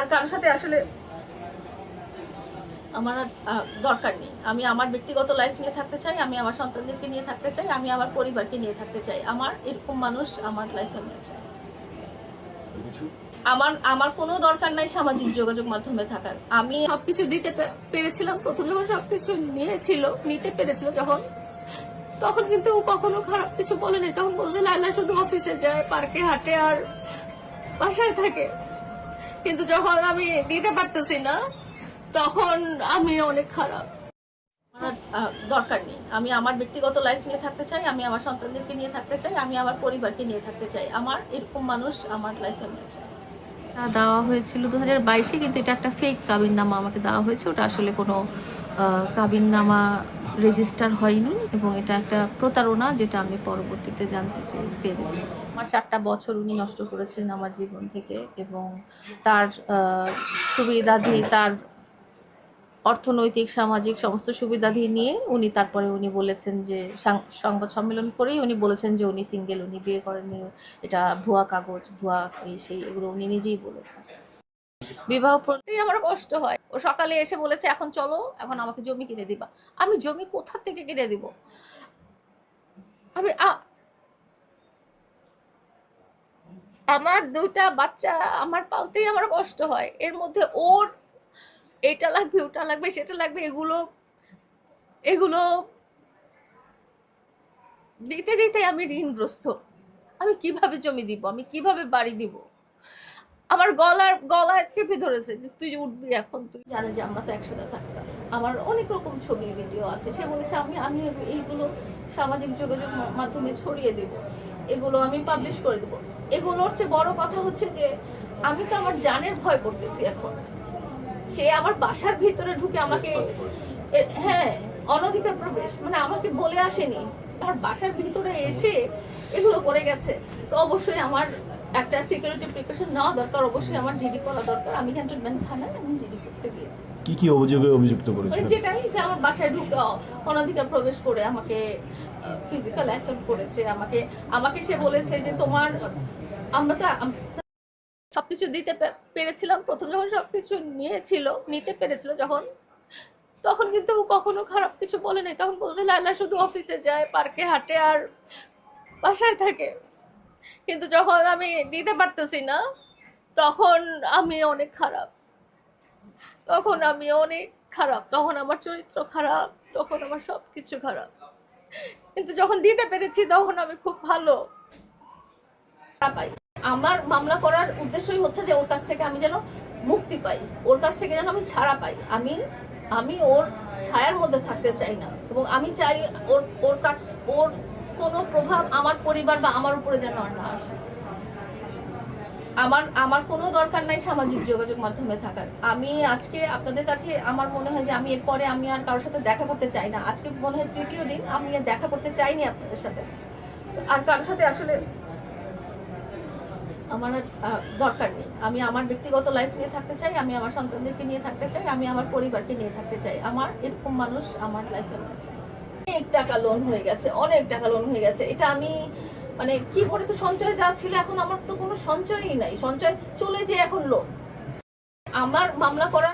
আর কারোর সাথে আসলে আমার দরকার নেই। আমি আমার ব্যক্তিগত লাইফ নিয়ে থাকতে চাই আমি আমার সন্তানদেরকে নিয়ে থাকতে চাই আমি আমার পরিবারকে নিয়ে থাকতে চাই। আমার এরকম মানুষ আমার লাইফে নিয়ে চাই আমার আমার কোনো দরকার নাই সামাজিক যোগাযোগ মাধ্যমে থাকার। আমি সবকিছু দিতে পেরেছিলাম প্রথম যখন সবকিছু নিয়েছিল নিতে পেরেছিল যখন। তখন কিন্তু ও কখনো খারাপ কিছু বলে নাই। তখন বলছে লাইলা শুধু অফিসে যায় পার্কে হাঁটে আর বাসায় থাকে। কিন্তু যখন আমি দিতে পারতেছি না তখন আমি অনেক খারাপ। আমার দরকার নেই। আমি আমার ব্যক্তিগত লাইফ নিয়ে থাকতে চাই আমি আমার সন্তানদেরকে নিয়ে থাকতে চাই আমি আমার পরিবারকে নিয়ে থাকতে চাই। আমার এরকম মানুষ আমার লাইফে নিয়ে চাই তা দেওয়া হয়েছিল দু হাজার বাইশে কিন্তু এটা একটা ফেক কাবিননামা আমাকে দেওয়া হয়েছে। ওটা আসলে কোনো আহ, কাবিননামা রেজিস্টার হয়নি এবং এটা একটা প্রতারণা যেটা আমি পরবর্তীতে জানতে চাই, পেরেছি। আমার চারটা বছর উনি নষ্ট করেছেন আমার জীবন থেকে এবং তার সুবিধাধি তার অর্থনৈতিক, সামাজিক সমস্ত সুবিধাধি নিয়ে উনি তারপরে উনি বলেছেন যে সংবাদ সম্মেলন করেই উনি বলেছেন যে উনি সিঙ্গেল উনি বিয়ে করেননি, এটা ভুয়া কাগজ, ভুয়া সেই, এগুলো উনি নিজেই বলেছেন। বিবাহ করতেই আমার কষ্ট হয়। ও সকালে এসে বলেছে, এখন চলো, এখন আমাকে জমি কিনে দিবা। আমি জমি কোথা থেকে কিনে দিব? আমি আমার দুইটা বাচ্চা আমার পালতেই আমার কষ্ট হয়। এর মধ্যে ওর এটা লাগবে, ওটা লাগবে, সেটা লাগবে, এগুলো এগুলো দিতে দিতে আমি ঋণগ্রস্ত। আমি কীভাবে জমি দিব? আমি কীভাবে বাড়ি দিব? আমার গলার গলায় চেপে ধরেছে যে তুই উঠবি এখন তুই জানে যে আমরা তো একসাথে থাকতাম। আমার অনেক রকম ছবি ভিডিও আছে। সে বলেছে আমি আমি এইগুলো সামাজিক যোগাযোগ মাধ্যমে ছড়িয়ে দেব। এগুলো আমি পাবলিশ করে দেব। এগুলোর চেয়ে বড় কথা হচ্ছে যে আমি তো আমার জানের ভয় করতেছি এখন। সে আমার বাসার ভিতরে ঢুকে আমাকে হ্যাঁ অনধিকার প্রবেশ। মানে আমাকে বলে আসেনি আমার বাসার ভিতরে এসে এগুলো করে গেছে। তো অবশ্যই আমার একটা সিকিউরিটি প্রিকশন নেওয়া দরকার। অবশ্যই আমার জিডি করা দরকার। আমি ক্যান্টনমেন্ট থানায় আমি জিডি করতে গিয়েছি। কি কি অভিযোগে অভিযুক্ত ওই করেছিল যেটাই যে আমার বাসায় ঢুকে অনধিকার প্রবেশ করে আমাকে ফিজিক্যাল অ্যাসেপ্ট করেছে। আমাকে আমাকে সে বলেছে যে তোমার আমরা তো সবকিছু দিতে পেরেছিলাম। প্রথম যখন সবকিছু নিয়েছিল নিতে পেরেছিল যখন তখন কিন্তু কখনো খারাপ কিছু বলে নাই। তখন বলছে লাইলা শুধু অফিসে যায় পার্কে হাঁটে আর বাসায় থাকে। কিন্তু যখন আমি দিতে পারতেছি না, তখন আমি অনেক খারাপ। তখন আমি অনেক খারাপ। তখন আমার চরিত্র খারাপ, তখন আমার সব কিছু খারাপ। কিন্তু যখন দিতে পেরেছি, তখন আমি খুব ভালো। পাই আমার মামলা করার উদ্দেশ্যই হচ্ছে যে, ওর কাছ থেকে আমি যেন মুক্তি পাই। ওর কাছ থেকে যেন আমি ছাড়া পাই। আমি আমি ওর ছায়ার মধ্যে থাকতে চাই না। এবং আমি চাই ওর ওর কাছ, ওর কোনো প্রভাব আমার পরিবার বা আমার উপরে যেন আর না আসে। আমার আমার কোনো দরকার নাই সামাজিক যোগাযোগ মাধ্যমে থাকার। আমি আজকে আপনাদের কাছে, আমার মনে হয় যে আমি এরপরে আমি আর কারোর সাথে দেখা করতে চাই না। আজকে মনে হয় তৃতীয় দিন, আমি আর দেখা করতে চাইনি আপনাদের সাথে। আর কারোর সাথে আসলে আমার দরকার নেই। আমি আমার ব্যক্তিগত লাইফ নিয়ে থাকতে চাই, আমি আমার সন্তানদেরকে নিয়ে থাকতে চাই, আমি আমার পরিবারকে নিয়ে থাকতে চাই। আমার এরকম মানুষ আমার লাইফে আছে অনেক টাকা লোন হয়ে গেছে, অনেক টাকা লোন হয়ে গেছে। এটা আমি মানে কি করে তো সঞ্চয় যা ছিল, এখন আমার তো কোনো সঞ্চয়ই নাই। সঞ্চয় চলে যে এখন লোন আমার মামলা করার